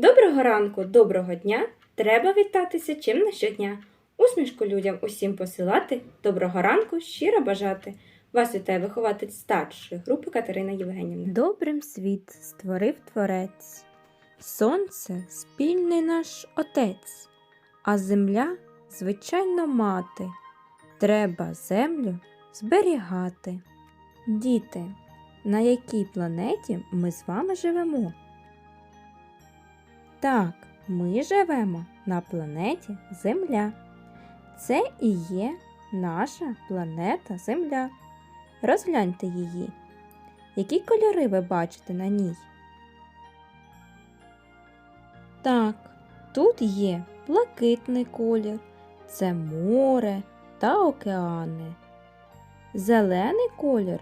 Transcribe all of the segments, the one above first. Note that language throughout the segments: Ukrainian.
Доброго ранку, доброго дня! Треба вітатися чим на щодня. Усмішку людям усім посилати, доброго ранку, щиро бажати. Вас вітає вихователь старшої групи Катерина Євгенівна. Добрим світ створив творець. Сонце спільний наш отець, а земля, звичайно, мати. Треба землю зберігати. Діти, на якій планеті ми з вами живемо? Так, ми живемо на планеті Земля. Це і є наша планета Земля. Розгляньте її. Які кольори ви бачите на ній? Так, тут є блакитний колір, це море та океани. Зелений колір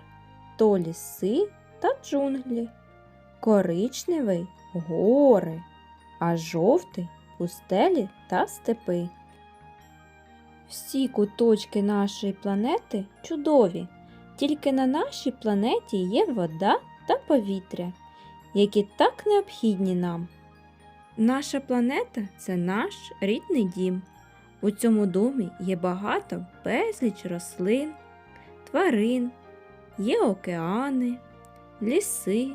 то ліси та джунглі, коричневий гори а жовтий пустелі та степи. Всі куточки нашої планети чудові, тільки на нашій планеті є вода та повітря, які так необхідні нам. Наша планета це наш рідний дім. У цьому домі є багато безліч рослин, тварин, є океани, ліси,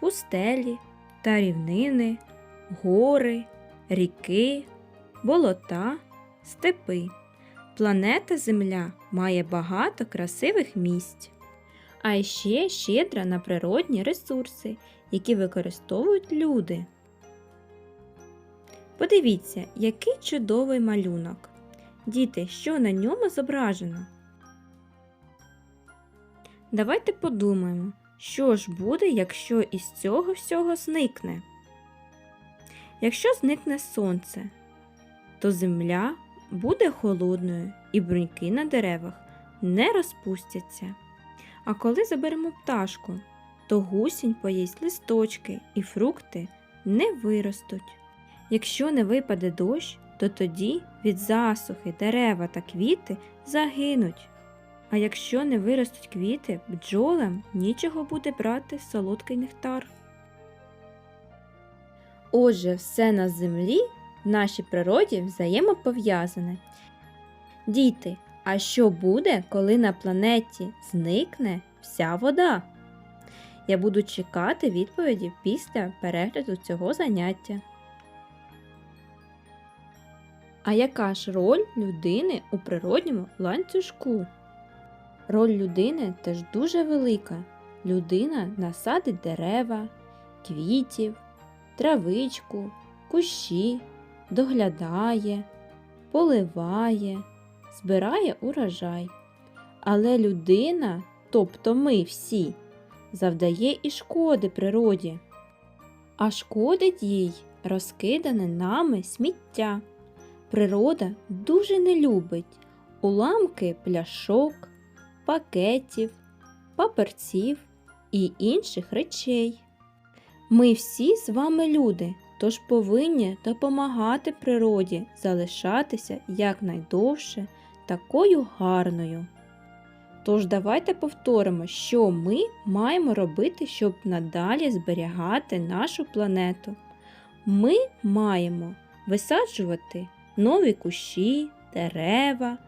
пустелі та рівнини гори, ріки, болота, степи. Планета Земля має багато красивих місць, а ще щедра на природні ресурси, які використовують люди. Подивіться, який чудовий малюнок. Діти, що на ньому зображено? Давайте подумаємо, що ж буде, якщо із цього всього зникне. Якщо зникне сонце, то земля буде холодною і бруньки на деревах не розпустяться. А коли заберемо пташку, то гусінь поїсть листочки і фрукти не виростуть. Якщо не випаде дощ, то тоді від засухи дерева та квіти загинуть. А якщо не виростуть квіти, бджолам нічого буде брати солодкий нектар. Отже, все на землі в нашій природі взаємопов'язане. Діти, а що буде, коли на планеті зникне вся вода? Я буду чекати відповіді після перегляду цього заняття. А яка ж роль людини у природньому ланцюжку? Роль людини теж дуже велика. Людина насадить дерева, квітів, травичку, кущі, доглядає, поливає, збирає урожай. Але людина, тобто ми всі, завдає і шкоди природі, а шкодить їй розкидане нами сміття. Природа дуже не любить уламки пляшок, пакетів, паперців і інших речей. Ми всі з вами люди, тож повинні допомагати природі залишатися якнайдовше такою гарною. Тож давайте повторимо, що ми маємо робити, щоб надалі зберігати нашу планету. Ми маємо висаджувати нові кущі, дерева,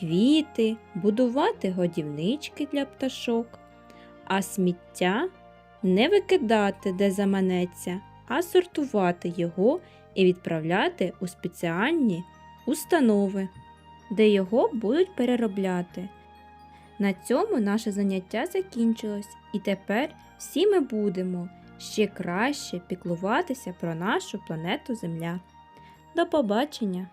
квіти, будувати годівнички для пташок, а сміття не викидати, де заманеться, а сортувати його і відправляти у спеціальні установи, де його будуть переробляти. На цьому наше заняття закінчилось, і тепер всі ми будемо ще краще піклуватися про нашу планету Земля. До побачення!